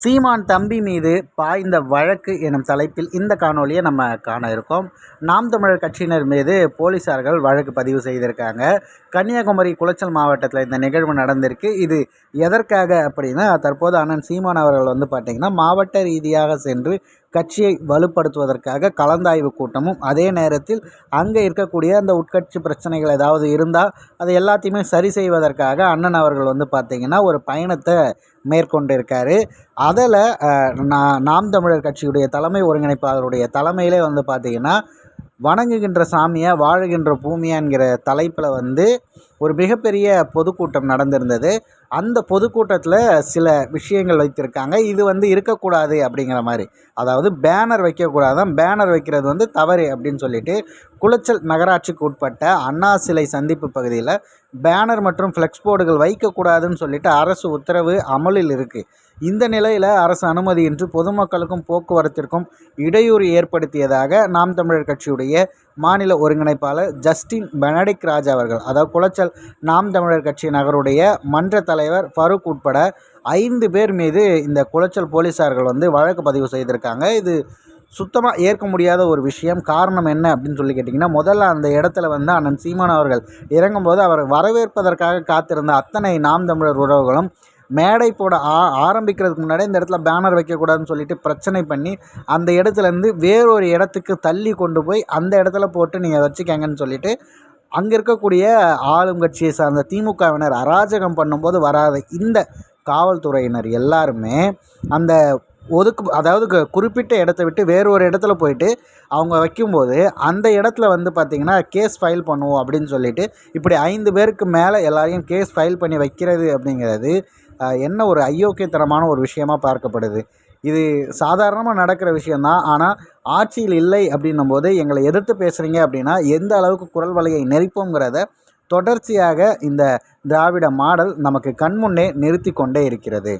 சீமான் தம்பி மீது பாய்ந்த வழக்கு எனும் தலைப்பில் இந்த காணொலியை நம்ம காண இருக்கோம். நாம் தமிழர் கட்சியினர் மீது போலீசார்கள் வழக்கு பதிவு செய்திருக்காங்க. கன்னியாகுமரி குளச்சல் மாவட்டத்தில் இந்த நிகழ்வு நடந்திருக்கு. இது எதற்காக அப்படின்னா தற்போது அண்ணன் சீமான் அவர்கள் வந்து பார்த்திங்கன்னா மாவட்ட ரீதியாக சென்று கட்சியை வலுப்படுத்துவதற்காக கலந்தாய்வு கூட்டமும் அதே நேரத்தில் அங்கே இருக்கக்கூடிய அந்த உட்கட்சி பிரச்சனைகள் ஏதாவது இருந்தால் அதை எல்லாத்தையுமே சரி செய்வதற்காக அண்ணன் அவர்கள் வந்து பார்த்திங்கன்னா ஒரு பயணத்தை மேற்கொண்டிருக்காரு. அதில் நான் நாம் தமிழர் கட்சியுடைய தலைமை ஒருங்கிணைப்பாளருடைய தலைமையிலே வந்து பார்த்திங்கன்னா வணங்குகின்ற சாமியை வாழுகின்ற பூமியான்கிற தலைப்பில் வந்து ஒரு மிகப்பெரிய பொதுக்கூட்டம் நடந்திருந்தது. அந்த பொதுக்கூட்டத்தில் சில விஷயங்கள் வைத்திருக்காங்க. இது வந்து இருக்கக்கூடாது அப்படிங்கிற மாதிரி. அதாவது பேனர் வைக்கக்கூடாதான் பேனர் வைக்கிறது வந்து தவறு அப்படின்னு சொல்லிட்டு குளச்சல் நகராட்சிக்கு உட்பட்ட அண்ணா சிலை சந்திப்பு பகுதியில் பேனர் மற்றும் ஃப்ளெக்ஸ் போர்டுகள் வைக்கக்கூடாதுன்னு சொல்லிட்டு அரசு உத்தரவு அமலில் இருக்குது இந்த நிலையில் அரசு அனுமதியின்றி பொதுமக்களுக்கும் போக்குவரத்திற்கும் இடையூறு ஏற்படுத்தியதாக நாம் தமிழர் கட்சியுடைய மாநில ஒருங்கிணைப்பாளர் ஜஸ்டின் பெனடிக் ராஜ் அவர்கள் அதாவது குளச்சல் நாம் தமிழர் கட்சி நகருடைய மன்ற தலைவர் ஃபருக் உட்பட ஐந்து பேர் மீது இந்த குளச்சல் போலீஸார்கள் வந்து வழக்கு பதிவு செய்திருக்காங்க. இது சுத்தமாக ஏற்க முடியாத ஒரு விஷயம். காரணம் என்ன அப்படின்னு சொல்லி கேட்டிங்கன்னா முதல்ல அந்த இடத்துல வந்து அண்ணன் சீமான் அவர்கள் இறங்கும்போது அவர் வரவேற்பதற்காக காத்திருந்த அத்தனை நாம் தமிழர் உறவுகளும் மேடை போட ஆ ஆரம்பிக்கிறதுக்கு முன்னாடி இந்த இடத்துல பேனர் வைக்கக்கூடாதுன்னு சொல்லிட்டு பிரச்சனை பண்ணி அந்த இடத்துலேருந்து வேறொரு இடத்துக்கு தள்ளி கொண்டு போய் அந்த இடத்துல போட்டு நீங்கள் வச்சுக்கங்கன்னு சொல்லிட்டு அங்கே இருக்கக்கூடிய ஆளும் கட்சியை சார்ந்த திமுகவினர் அராஜகம் பண்ணும்போது வராத இந்த காவல்துறையினர் எல்லாருமே அந்த ஒதுக்கு அதாவது குறிப்பிட்ட இடத்த விட்டு வேறு ஒரு இடத்துல போயிட்டு அவங்க வைக்கும்போது அந்த இடத்துல வந்து பார்த்திங்கன்னா கேஸ் ஃபைல் பண்ணுவோம் அப்படின்னு சொல்லிட்டு இப்படி ஐந்து பேருக்கு மேலே எல்லாரையும் கேஸ் ஃபைல் பண்ணி வைக்கிறது அப்படிங்கிறது என்ன ஒரு அயோக்கியத்தனமான ஒரு விஷயமாக பார்க்கப்படுது. இது சாதாரணமாக நடக்கிற விஷயந்தான் ஆனால் ஆட்சியில் இல்லை அப்படின்னும் போது எங்களை எதிர்த்து பேசுகிறீங்க அப்படின்னா எந்த அளவுக்கு குரல் வலையை நெரிப்போங்கிறத தொடர்ச்சியாக இந்த திராவிட மாடல் நமக்கு கண்முன்னே நிறுத்தி கொண்டே இருக்கிறது.